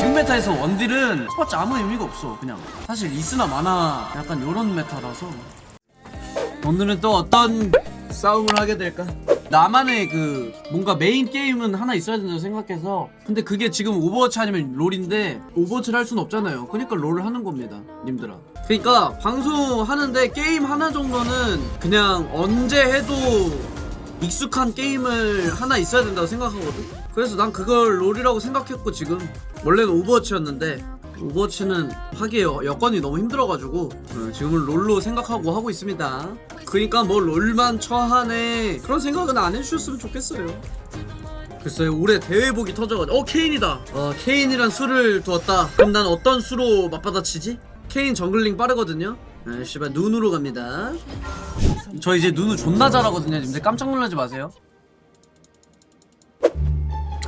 지금 메타에서 원딜은 해봤자 아무 의미가 없어 그냥. 사실 있으나 마나 약간 요런 메타라서. 오늘은 또 어떤 싸움을 하게 될까? 나만의 그 뭔가 메인 게임은 하나 있어야 된다고 생각해서. 근데 그게 지금 오버워치 아니면 롤인데 오버워치를 할 수는 없잖아요. 그러니까 롤을 하는 겁니다 님들아. 그러니까 방송하는데 게임 하나 정도는 그냥 언제 해도 익숙한 게임을 하나 있어야 된다고 생각하거든 그래서 난 그걸 롤이라고 생각했고 지금 원래는 오버워치였는데 오버워치는 하기에 여- 여건이 너무 힘들어가지고 어, 지금은 롤로 생각하고 하고 있습니다. 그러니까 뭐 롤만 처하네. 그런 생각은 안 해주셨으면 좋겠어요. 글쎄요 올해 대회복이 터져가지고. 어 케인이다. 어 케인이란 수를 두었다. 그럼 난 어떤 수로 맞받아치지? 케인 정글링 빠르거든요. 아 씨발 눈으로 갑니다. 저 이제 눈을 존나 잘하거든요. 님들 깜짝 놀라지 마세요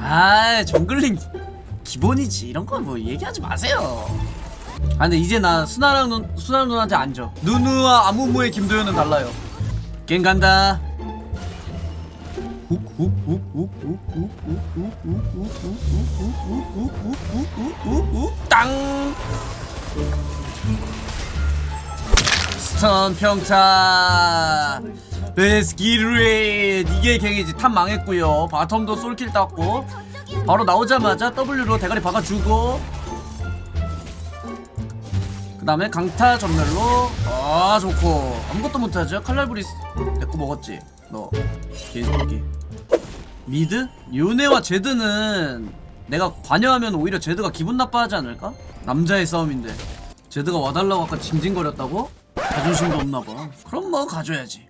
아 정글링 기본이지 이런 건 뭐 얘기하지 마세요 아 근데 이제 나 수나랑 누, 수나 누나한테 앉아 누누와 아무무의 김도현은 달라요 갱 간다 땅 스턴 평타 베스키르에 이게 갱이지. 탑 망했고요. 바텀도 솔킬 땄고. 바로 나오자마자 W로 대가리 박아주고. 그 다음에 강타 전멸로. 아 좋고. 아무것도 못하죠. 칼날브리스 내거 먹었지. 너 개새끼. 미드? 요네와 제드는 내가 관여하면 오히려 제드가 기분 나빠하지 않을까? 남자의 싸움인데. 제드가 와달라고 아까 징징거렸다고? 자존심도 없나봐. 그럼 뭐 가져야지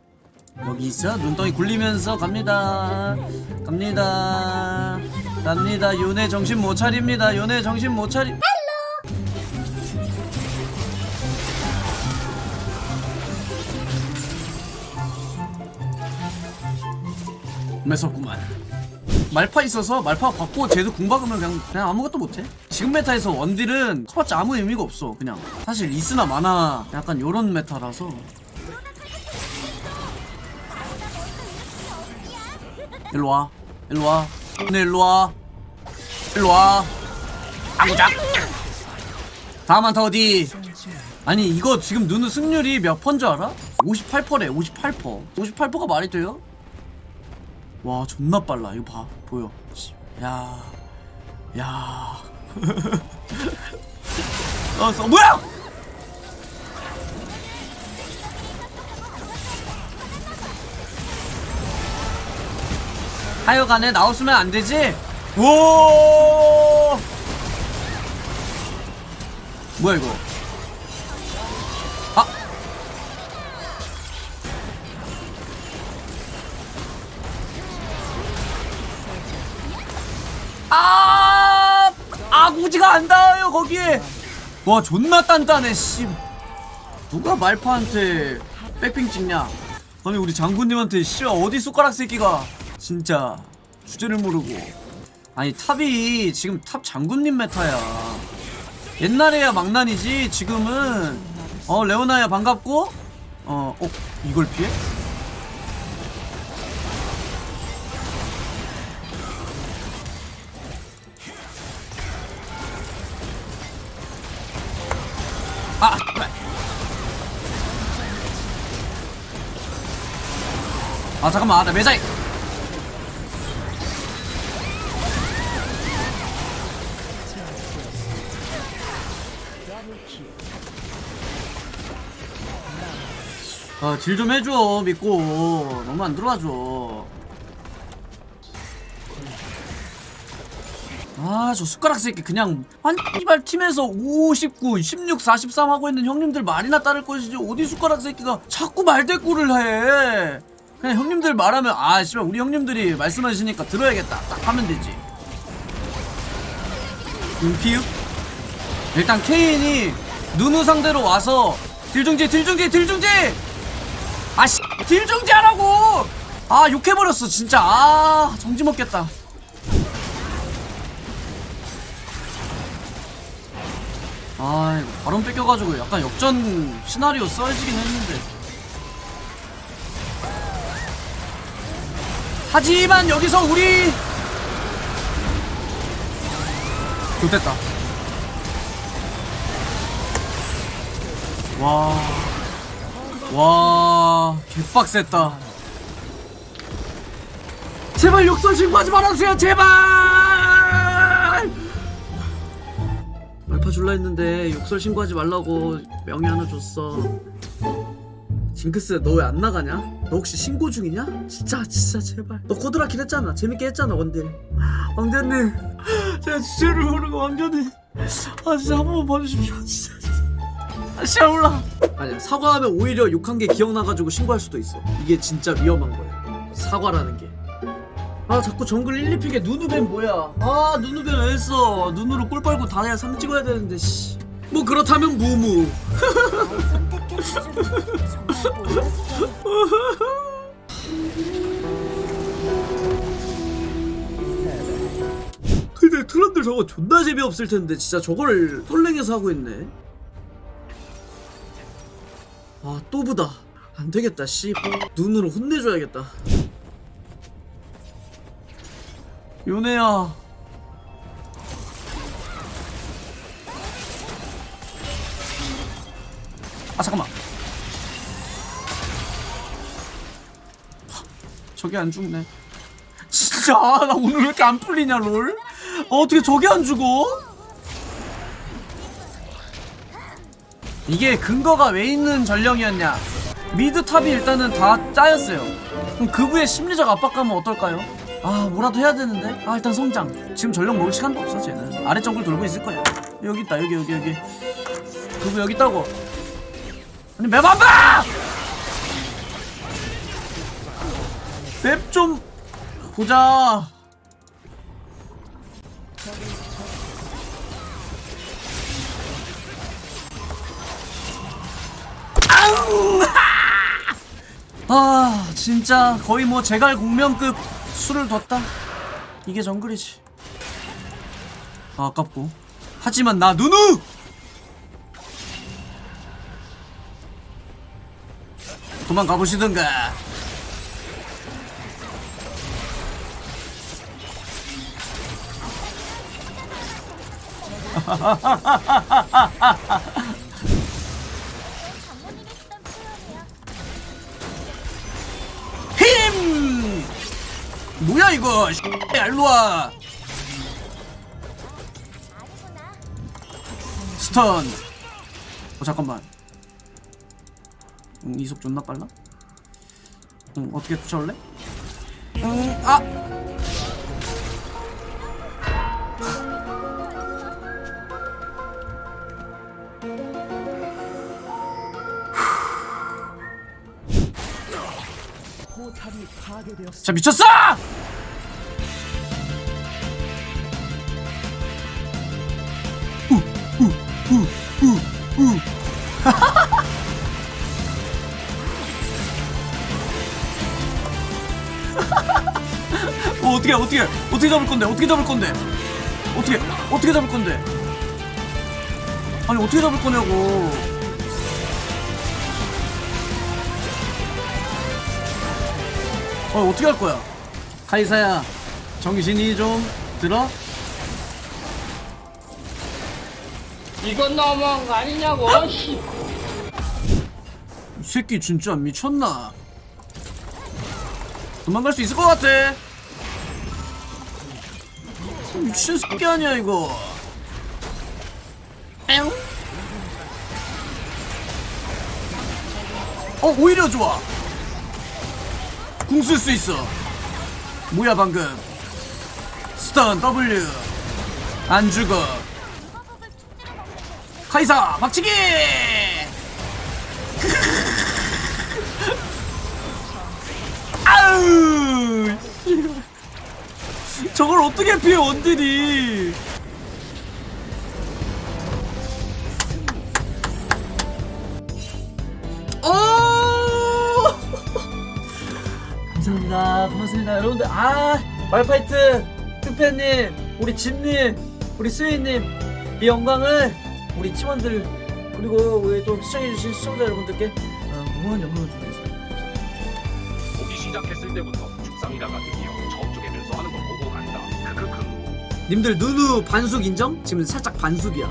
여기 있어? 눈덩이 굴리면서 갑니다. 갑니다. 갑니다. 요네 정신 못 차립니다. 요네 정신 못 차리 매섭구만. 말파 있어서 말파 받고 쟤도 궁 박으면 그냥, 그냥 아무것도 못해? 지금 메타에서 원딜은 커봤자 아무 의미가 없어 그냥. 사실 있으나 마나 약간 요런 메타라서 일로 와. 일로 와. 네 일로 와. 일로 와. 아구작 다음 한 타 어디? 아니 이거 지금 누누 승률이 몇펀줄 알아? 58%래 58% 58%가 말이 돼요? 와 존나 빨라. 이거 봐. 보여. 씨, 야. 야. 어, 써, 뭐야? 하여간에 나왔으면 안 되지? 오! 뭐야 이거? 아! 아! 아구지가 안 닿아요 거기에. 와 존나 단단해 씨. 누가 말파한테 백핑 찍냐? 아니 우리 장군님한테 씨 어디 숟가락 새끼가 진짜 주제를 모르고. 아니 탑이 지금 탑 장군님 메타야. 옛날에야 망난이지 지금은 어 레오나야 반갑고 어, 어 이걸 피해? 아! 아 잠깐만 아, 나 매자이 아딜 좀 해줘 믿고. 너무 안 들어와줘. 아 저 숟가락 새끼 그냥 한 이발 팀에서 59, 16, 43 하고 있는 형님들 말이나 따를 것이지 어디 숟가락 새끼가 자꾸 말대꾸를 해. 그냥 형님들 말하면 아 씨발 우리 형님들이 말씀하시니까 들어야겠다. 딱 하면 되지. 인피읍 일단 케인이 누누 상대로 와서 딜중지 딜중지 딜중지! 아씨 딜중지 하라고! 아 욕해버렸어 진짜. 아 정지 먹겠다. 아 바론 뺏겨가지고 약간 역전 시나리오 써지긴 했는데. 하지만 여기서 우리 좋됐다 와. 와, 개빡셌다. 제발 욕설 신고하지 말아주세요, 제발! 말파 줄라 했는데 욕설 신고하지 말라고 명예 하나 줬어. 징크스, 너 왜 안 나가냐? 너 혹시 신고 중이냐? 진짜, 진짜, 제발. 너 코드라킬 했잖아. 재밌게 했잖아, 원딜. 왕자님, 제가 주제를 모르고 왕자님. 아, 진짜 한 번만 봐주십시오. 진짜, 아, 진짜 몰라. 아니야, 사과하면 오히려 욕한 게 기억나가지고 신고할 수도 있어. 이게 진짜 위험한 거야. 사과라는 게. 아 자꾸 정글 1, 2픽에 누누벤 뭐야 아 누누벤 왜 했어 눈으로 꿀 빨고 다해야 3 찍어야 되는데 씨 뭐 그렇다면 무무. 근데 트런들 저거 존나 재미없을 텐데 진짜 저걸 솔랭에서 하고 있네 아 또 부다. 안 되겠다 씨. 눈으로 혼내줘야겠다. 요네야. 아 잠깐만. 저게 안 죽네. 진짜? 아, 나 오늘 왜 이렇게 안 풀리냐 롤? 어, 어떻게 저게 안 죽어 이게 근거가 왜 있는 전령이었냐? 미드 탑이 일단은 다 짜였어요. 그럼 그 후에 심리적 압박감은 어떨까요? 아 뭐라도 해야 되는데? 아 일단 성장. 지금 전령 먹을 시간도 없어 쟤는. 아래 정글 돌고 있을 거야 여기 있다 여기 여기 여기. 그부 여기 있다고. 아니 맵 안 봐! 맵 좀 보자 아 진짜 거의 뭐 제갈 공명급 술을 뒀다? 이게 정글이지. 아, 아깝고. 하지만 나 누누! 도망가 보시던가 뭐야 이거 야 일로와. 스턴 어 잠깐만 응, 이속 존나 빨라? 응 어떻게 쫓아올래? 응 아! 자 미쳤어! 어, 어떻게 어떻게 어떻게 잡을 건데? 어떻게 잡을 건데? 어떻게 어떻게 잡을 건데? 아니 어떻게 잡을 거냐고 어 어떻게 할 거야? 카이사야 정신이 좀 들어? 이건 너무한 거 아니냐고 씨. 이 새끼 진짜 미쳤나? 도망갈 수 있을 것 같아. 미친 새끼 아니야 이거. 엥? 어 오히려 좋아 궁 쓸 수 있어. 뭐야 방금? 스턴 W. 안 죽어. 카이사 박치기! 아우 저걸 어떻게 피해 원딜이 여러분들 아 말파이트 투페님 우리 진님 우리 스웨이님 이 영광을 우리 팀원들 그리고 우리 또 시청해주신 시청자 여러분들께 어, 무한 영광을 드리겠습니다 보기 시작했을 때부터 죽상이라가 드디어 저쪽에 면서 하는 걸 보고 간다. 크크크. 님들 누누 반숙 인정? 지금 살짝 반숙이야